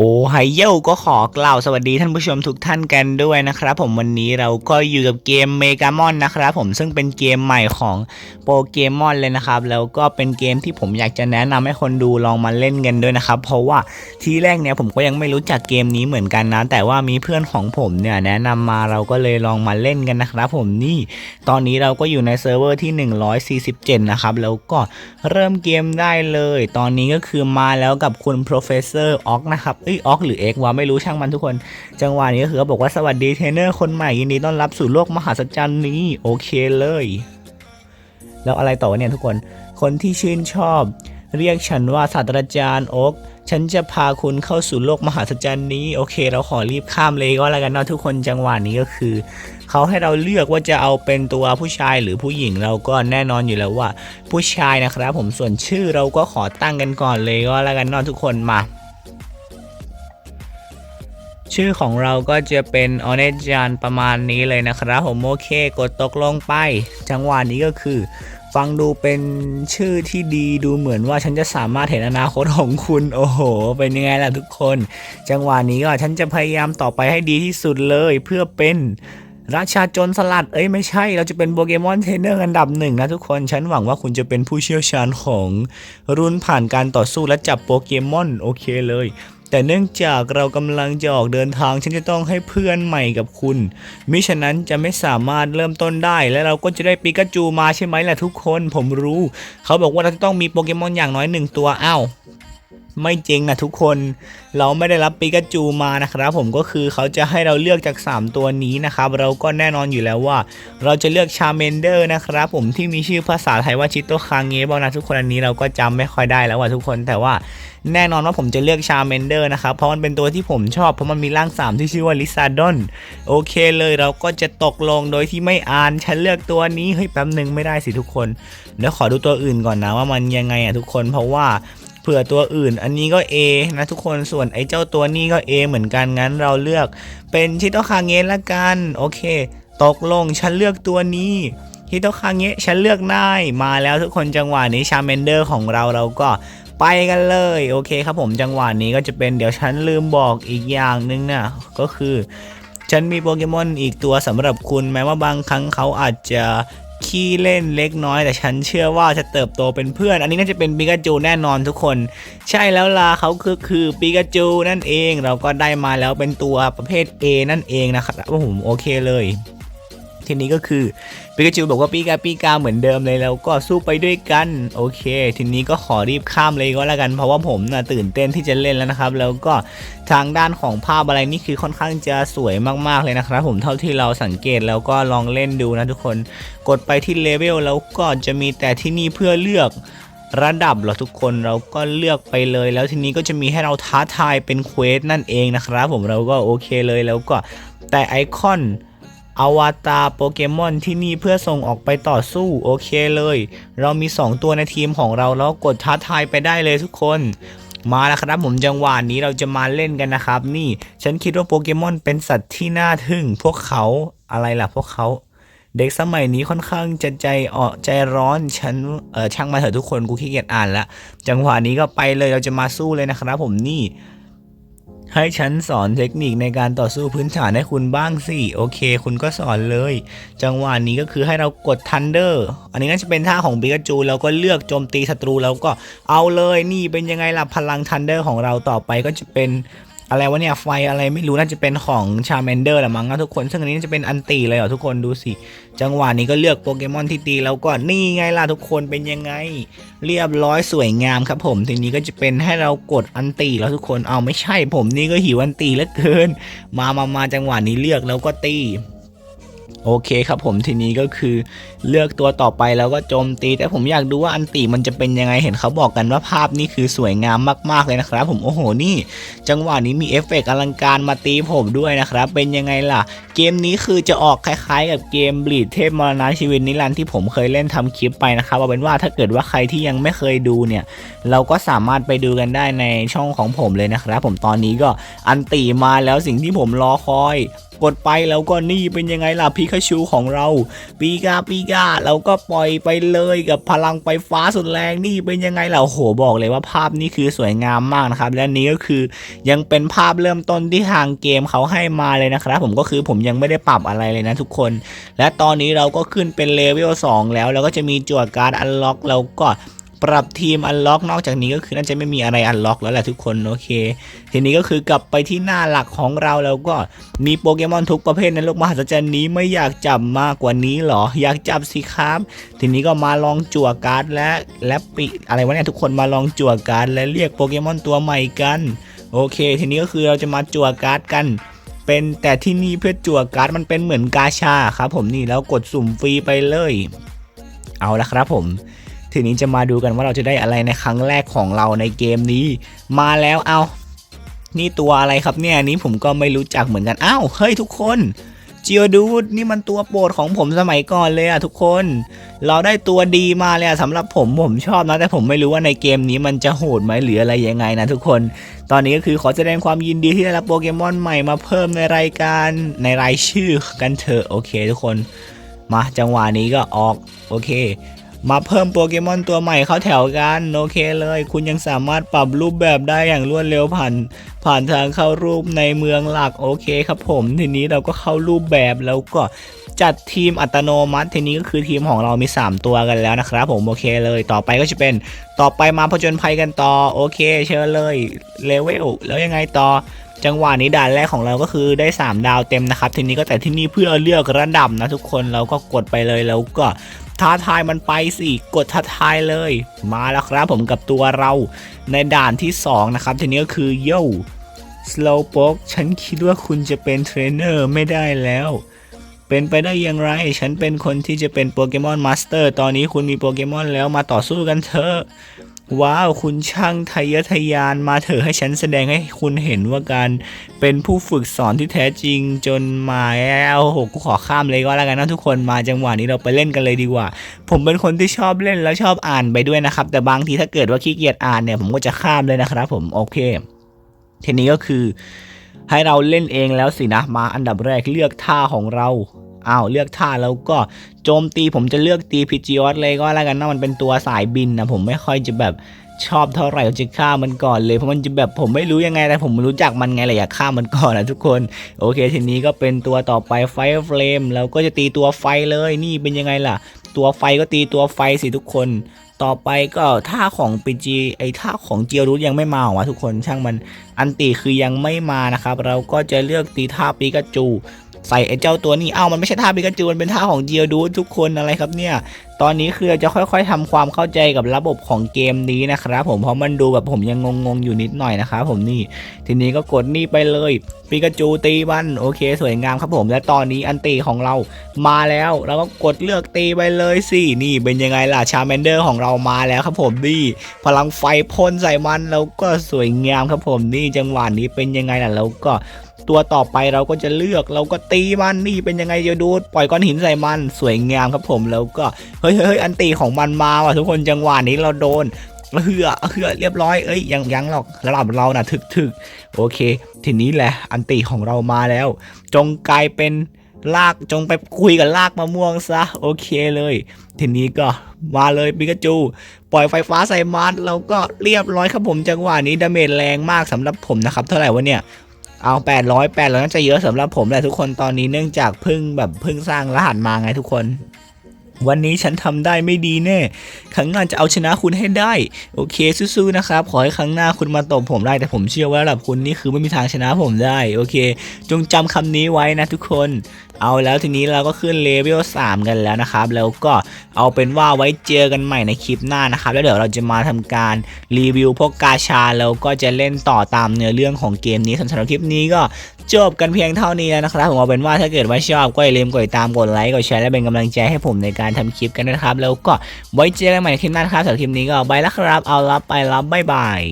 โอ้ ไฮเยลก็ขอกล่าวสวัสดีท่านผู้ชมทุกท่านกันด้วยนะครับ ผมวันนี้เราก็อยู่กับเกมเมกามอนนะครับผมซึ่งเป็นเกมใหม่ของโปเกมอนเลยนะครับ แล้วก็เป็นเกมที่ผมอยากจะแนะนำให้คนดูลองมาเล่นกันด้วยนะครับ เพราะว่าทีแรกเนี่ยผมก็ยังไม่รู้จักเกมนี้เหมือนกันนะ แต่ว่ามีเพื่อนของผมเนี่ยแนะนำมาเราก็เลยลองมาเล่นกันนะครับ ผมนี่ตอนนี้เราก็อยู่ในเซิร์ฟเวอร์ที่ 147 นะครับแล้วก็เริ่มเกมได้เลย ตอนนี้ก็คือมาแล้วกับคุณ professor ออกนะครับเอ้ยออกหรือเอ็กวะไม่รู้ช่างมันทุกคน จังหวะนี้ก็คือเขาบอกว่าสวัสดีเทรนเนอร์คนใหม่ยินดีต้อนรับสู่โลกมหัศจรรย์นี้โอเคเลย แล้วอะไรต่อเนี่ยทุกคนคนที่ชื่นชอบ เรียกฉันว่าศาสตราจารย์โอ๊กฉันจะพาคุณเข้าสู่โลกมหัศจรรย์นี้โอเค เราขอรีบข้ามเลยก็แล้วกันเนาะทุกคนจังหวะนี้ก็คือเขาให้เราเลือกว่าจะเอาเป็นตัวผู้ชายหรือผู้หญิงเราก็แน่นอนอยู่แล้วว่า ผู้ชายนะครับ ผมส่วนชื่อเราก็ขอตั้งกันก่อนเลยก็แล้วกันเนาะทุกคนมา ชื่อของเราก็จะเป็นออเนจานประมาณนี้เลยนะครับผมโอเคกดตกลงไป จังหวะนี้ก็คือ ฟังดูเป็นชื่อที่ดีดูเหมือนว่าฉันจะสามารถเห็นอนาคตของคุณโอ้โห เป็นยังไงล่ะทุกคน จังหวะนี้ก็ฉันจะพยายามต่อไปให้ดีที่สุดเลยเพื่อเป็นราชาโจรสลัด เอ้ยไม่ใช่ เราจะเป็นโปเกมอนเทรนเนอร์อันดับหนึ่งนะทุกคน ฉันหวังว่าคุณจะเป็นผู้เชี่ยวชาญของรุ่นผ่านการต่อสู้และจับโปเกมอนโอเคเลย แต่เนื่องจากเรากำลังจะออกเดินทางฉันจะต้องให้เพื่อนใหม่กับคุณ มิฉะนั้นจะไม่สามารถเริ่มต้นได้ และเราก็จะได้ปิกาจูมาใช่ไหมล่ะทุกคน ผมรู้ เขาบอกว่าเราจะต้องมีโปเกมอนอย่างน้อยหนึ่งตัวอ้าว ไม่จริงนะทุกคนเราไม่ได้รับปิกาจูมานะครับผมก็คือเขาจะให้เราเลือกจาก 3 ตัวนี้นะครับ เราก็แน่นอนอยู่แล้วว่า เราจะเลือกชาเมนเดอร์นะครับผมที่มีชื่อภาษาไทยว่าชิโตคางเงบ้างนะทุกคนอันนี้เราก็จำไม่ค่อยได้แล้วว่ะทุกคนแต่ว่าแน่นอนว่าผมจะเลือกชาเมนเดอร์นะครับ เพราะมันเป็นตัวที่ผมชอบ เพราะมันมีร่าง 3 ที่ชื่อว่าลิซาดอนโอเคเลยเราก็จะตกลงโดยที่ไม่อ่านฉันเลือกตัวนี้เฮ้ยแป๊บหนึ่งไม่ได้สิทุกคนเดี๋ยวขอดูตัวอื่นก่อนนะว่ามันยังไงอะทุกคน เพราะว่า ผื่อตัวอื่น อันนี้ก็ A นะทุกคนส่วนไอ้เจ้าตัวนี้ก็ A เหมือนกันงั้นเราเลือก เป็นชิโตคาเงะละกัน โอเค ตกลงฉันเลือกตัวนี้ฮิโตคาเงะฉันเลือกได้มาแล้วทุกคนจังหวะนี้ชาเมนเดอร์ของเราเราก็ไปกันเลยโอเคครับผมจังหวะนี้ก็จะเป็นเดี๋ยวฉันลืมบอกอีกอย่างหนึงนะก็คือฉันมีโปเกมอนอีกตัวสำหรับคุณแม้ว่าบางครั้งเขาอาจจะ ขี้เล่นเล็กน้อย แต่ฉันเชื่อว่าจะเติบโตเป็นเพื่อน อันนี้น่าจะเป็นปิกาจูแน่นอนทุกคน ใช่แล้วล่ะเขาคือคือปิกาจูนั่นเอง เราก็ได้มาแล้วเป็นตัวประเภท A นั่นเองนะครับผมโอเคเลย ทีนี้ก็คือปิกาจูบอกว่าปีกาปีกาเหมือนเดิมเลยแล้วก็สู้ไปด้วยกัน โอเค ทีนี้ก็ขอรีบข้ามเลยก็แล้วกัน เพราะว่าผมน่ะตื่นเต้นที่จะเล่นแล้วนะครับ แล้วก็ทางด้านของภาพอะไรนี่คือค่อนข้างจะสวยมากๆเลยนะครับผมเท่าที่เราสังเกตแล้วก็ลองเล่นดูนะทุกคนกดไปที่เลเวลแล้วก็จะมีแต่ที่นี่เพื่อเลือกระดับเหรอทุกคนเราก็เลือกไปเลย แล้วทีนี้ก็จะมีให้เราท้าทายเป็นเควสนั่นเองนะครับผมเราก็โอเคเลยแล้วก็แต่ไอคอน อวตารโปเกมอนที่นี่เพื่อส่งออกไปต่อสู้โอเคเลย เรามี 2 ตัวในทีมของเราแล้วกดท้าทายไปได้เลยทุกคนมาแล้วครับผมจังหวะนี้เราจะมาเล่นกันนะครับ นี่ฉันคิดว่าโปเกมอนเป็นสัตว์ที่น่าทึ่ง พวกเขาอะไรล่ะพวกเขา เด็กสมัยนี้ค่อนข้างจะใจอ่อใจร้อนฉันเออช่างมาเถอะทุกคนกูขี้เกียจอ่านละจังหวะนี้ก็ไปเลยเราจะมาสู้เลยนะครับผมนี่ ให้ฉันสอนเทคนิคในการต่อสู้พื้นฐานให้คุณบ้างสิ โอเค คุณก็สอนเลย จังหวะนี้ก็คือให้เรากดทันเดอร์อันนี้น่าจะเป็นท่าของปิกาจูเราก็เลือกโจมตีศัตรูแล้วก็เอาเลยนี่เป็นยังไงล่ะพลังทันเดอร์ของเราต่อไปก็จะเป็น อะไรวะเนี่ยไฟอะไรไม่รู้น่าจะเป็นของชาแมนเดอร์แหละมั้งนะทุกคนซึ่งอันนี้จะเป็นอันตีเลยเหรอทุกคนดูสิ จังหวะนี้ก็เลือกโปเกมอนที่ตีแล้วก็นี่ไงล่ะทุกคนเป็นยังไง เรียบร้อยสวยงามครับผมทีนี้ก็จะเป็นให้เรากดอันตีแล้วทุกคนเอาไม่ใช่ ผมนี่ก็หิวอันตีเหลือเกิน มามามาจังหวะนี้เลือกแล้วก็ตีโอเคครับผมทีนี้ก็คือ เลือกตัวต่อไปแล้วก็โจมตี แต่ผมอยากดูว่าอันติมันจะเป็นยังไงเห็นเขาบอกกันว่าภาพนี่คือสวยงามมากๆเลยนะครับ ผมโอ้โหนี่ จังหวะนี้มีเอฟเฟกต์อลังการมาตีผมด้วยนะครับ เป็นยังไงล่ะ เกมนี้คือจะออกคล้ายๆ กับเกมบลีดเทพมรณะชีวิตนิรันดร์ที่ผมเคยเล่นทำคลิปไปนะครับเอาเป็นว่าถ้าเกิดว่าใครที่ยังไม่เคยดูเนี่ย เราก็สามารถไปดูกันได้ในช่องของผมเลยนะครับ ผมตอนนี้ก็อันตีมาแล้วสิ่งที่ผมรอคอย กดไปแล้วก็นี่เป็นยังไงล่ะพิคาชูของเราปีกาปีกาเราก็ปล่อยไปเลยกับพลังไฟฟ้าสุดแรงนี่เป็นยังไงเราโหบอกเลยว่าภาพนี้คือสวยงามมากนะครับ และนี้ก็คือยังเป็นภาพเริ่มต้นที่ทางเกมเขาให้มาเลยนะครับ ผมก็คือผมยังไม่ได้ปรับอะไรเลยนะทุกคน และตอนนี้เราก็ขึ้นเป็นเลเวล2แล้ว แล้วก็จะมีจวดการ์ดอันล็อกเราก็ ปรับทีมอันล็อกนอกจากนี้ก็คือน่าจะไม่มีอะไรอันล็อกแล้วแหละทุกคนโอเค ทีนี้ก็คือกลับไปที่หน้าหลักของเราแล้วก็มีโปเกมอนทุกประเภทในโลกมหัศจรรย์นี้ไม่อยากจับมากกว่านี้หรอ อยากจับสิครับ ทีนี้ก็มาลองจั่วการ์ดและและปิอะไรวะเนี่ยทุกคนมาลองจั่วการ์ดและเรียกโปเกมอนตัวใหม่กันโอเค ทีนี้ก็คือเราจะมาจั่วการ์ดกันเป็นแต่ที่นี่เพื่อจั่วการ์ดมันเป็นเหมือนกาชาครับผมนี่แล้วกดสุ่มฟรีไปเลย เอาละครับผม ทีนี้จะมาดูกันว่าเราจะได้อะไรในครั้งแรกของเราในเกมนี้ มาแล้วเอานี่ตัวอะไรครับเนี่ยนนี้ผมก็ไม่รู้จักเหมือนกันอ้าวเฮ้ยทุกคนเจียดูดนี่มันตัวโปรดของผมสมัยก่อนเลยอะทุกคน เราได้ตัวดีมาเลยอะสำหรับผมผมชอบนะ แต่ผมไม่รู้ว่าในเกมนี้มันจะโหดไหมหรืออะไรยังไงนะทุกคน ตอนนี้ก็คือขอแสดงความยินดีที่ได้รับโปเกมอนใหม่มาเพิ่มในรายการในรายชื่อกันเถอะโอเค ทุกคน มาจังหวะนี้ก็ออกโอเค มาเพิ่มโปเกมอนตัวใหม่เข้าแถวกันโอเคเลย คุณยังสามารถปรับรูปแบบได้อย่างรวดเร็วผ่านผ่านทางเข้ารูปในเมืองหลักโอเคครับผมทีนี้เราก็เข้ารูปแบบแล้วก็จัดทีมอัตโนมัติทีนี้ก็คือทีมของเรามี 3 ตัวกันแล้วนะครับ ผมโอเคเลยต่อไปก็จะเป็นต่อไปมาผจญภัยกันต่อโอเค เชิญเลยเลเวลแล้วยังไงต่อจังหวะนี้ด่านแรกของเราก็คือได้ 3 ดาวเต็มนะครับ ทีนี้ก็แต่ที่นี่เพื่อเลือกระดับนะทุกคนเราก็กดไปเลยแล้วก็ ท้าทายมันไปสิ กดท้าทายเลย มาแล้วครับผมกับตัวเราในด่านที่ 2 นะครับ ทีนี้ก็คือโย่ Slowpoke ฉันคิดว่าคุณจะเป็นเทรนเนอร์ไม่ได้แล้ว เป็นไปได้อย่างไร ฉันเป็นคนที่จะเป็นโปเกมอนมาสเตอร์ ตอนนี้คุณมีโปเกมอนแล้วมาต่อสู้กันเถอะ ว้าวคุณช่างทะเยอทะยานมาเถอะให้ฉันแสดงให้คุณเห็นว่าการเป็นผู้ฝึกสอนที่แท้จริงจนมาแล้วโอโหกูขอข้ามเลยก็แล้วกันนะทุกคนมาจังหวะนี้เราไปเล่นกันเลยดีกว่า ผมเป็นคนที่ชอบเล่นแล้วชอบอ่านไปด้วยนะครับ แต่บางทีถ้าเกิดว่าขี้เกียจอ่านเนี่ยผมก็จะข้ามเลยนะครับ ผมโอเคทีนี้ก็คือให้เราเล่นเองแล้วสินะมาอันดับแรกเลือกท่าของเรา อ้าวเลือกท่าแล้วก็โจมตีผมจะเลือกตีพิจิออสเลยก็แล้วกันนะมันเป็นตัวสายบินนะผมไม่ค่อยจะแบบชอบเท่าไหร่จะฆ่ามันก่อนเลยเพราะมันจะแบบผมไม่รู้ยังไงแต่ผมรู้จักมันไงเลยอยากฆ่ามันก่อนนะทุกคน โอเค ทีนี้ก็เป็นตัวต่อไปไฟเฟลมแล้วก็จะตีตัวไฟเลยนี่เป็นยังไงล่ะ ตัวไฟก็ตีตัวไฟสิทุกคน ต่อไปก็ท่าของปีจีไอท่าของเจียรุสยังไม่มาหรอวะทุกคนช่างมันอันตีคือยังไม่มานะครับ เราก็จะเลือกตีท่าปิกาจู ใส่ไอ้เจ้าตัวนี้เอ้ามันไม่ใช่ท่าปิกาจูมันเป็นท่าของเจียดูทุกคนอะไรครับเนี่ยตอนนี้คือเราจะค่อย ๆทำความเข้าใจกับระบบของเกมนี้นะครับผมเพราะมันดูแบบผมยังงงๆอยู่นิดหน่อยนะครับผมนี่ทีนี้ก็กดนี่ไปเลยปิกาจูตีมันโอเค สวยงามครับผม และตอนนี้อันตีของเรามาแล้วเราก็กดเลือกตีไปเลยสินี่เป็นยังไงล่ะชาแมนเดอร์ของเรามาแล้วครับผมนี่พลังไฟพ่นใส่มันแล้วก็สวยงามครับผมนี่จังหวะนี้เป็นยังไงล่ะแล้วก็ ตัวต่อไปเราก็จะเลือกเราก็ตีมันนี่เป็นยังไงเดี๋ยวดูปล่อยก้อนหินใส่มันสวยงามครับผมแล้วก็เฮ้ยเฮ้ยเฮ้ยอันตีของมันมาว่ะทุกคนจังหวะนี้เราโดนเหือเหือเรียบร้อย เอ้ย ยังยังหรอกระดับเราน่ะ ถึกถึกโอเค ทีนี้แหละ อันตีของเรามาแล้ว จงกลายเป็นลาก จงไปคุยกับลากมะม่วงซะ โอเคเลย ทีนี้ก็มาเลยปิกาจู ปล่อยไฟฟ้าใส่มันแล้วก็เรียบร้อยครับผม จังหวะนี้ดาเมจแรงมากสำหรับผมนะครับ เท่าไหร่วะเนี่ย เอา800 800น่าจะเยอะสำหรับผมแหละทุกคนตอนนี้เนื่องจากเพิ่งแบบเพิ่งสร้างรหัสมาไงทุกคน วันนี้ฉันทำได้ไม่ดีแน่ครั้งหน้าจะเอาชนะคุณให้ได้ โอเคสู้ๆนะครับ ขอให้ครั้งหน้าคุณมาตบผมได้แต่ผมเชื่อว่าระดับคุณนี่คือไม่มีทางชนะผมได้ โอเค จงจำคำนี้ไว้นะทุกคน เอาแล้วทีนี้เราก็ขึ้นเลเวล3กันแล้วนะครับ แล้วก็เอาเป็นว่าไว้เจอกันใหม่ในคลิปหน้านะครับ แล้วเดี๋ยวเราจะมาทำการรีวิวพวกกาชาแล้วก็จะเล่นต่อตามเนื้อเรื่องของเกมนี้สำหรับคลิปนี้ก็จบกันเพียงเท่านี้แล้วนะครับ ผมเอาเป็นว่าถ้าเกิดว่าชอบก็อย่าลืมกดติดตามกดไลค์กดแชร์และเป็นกำลังใจให้ผมในการทำคลิปกันนะครับ แล้วก็ไว้เจอกันใหม่ในคลิปหน้านะครับสำหรับคลิปนี้ก็บายแล้วครับ เอาละไปล้วบ๊ายบาย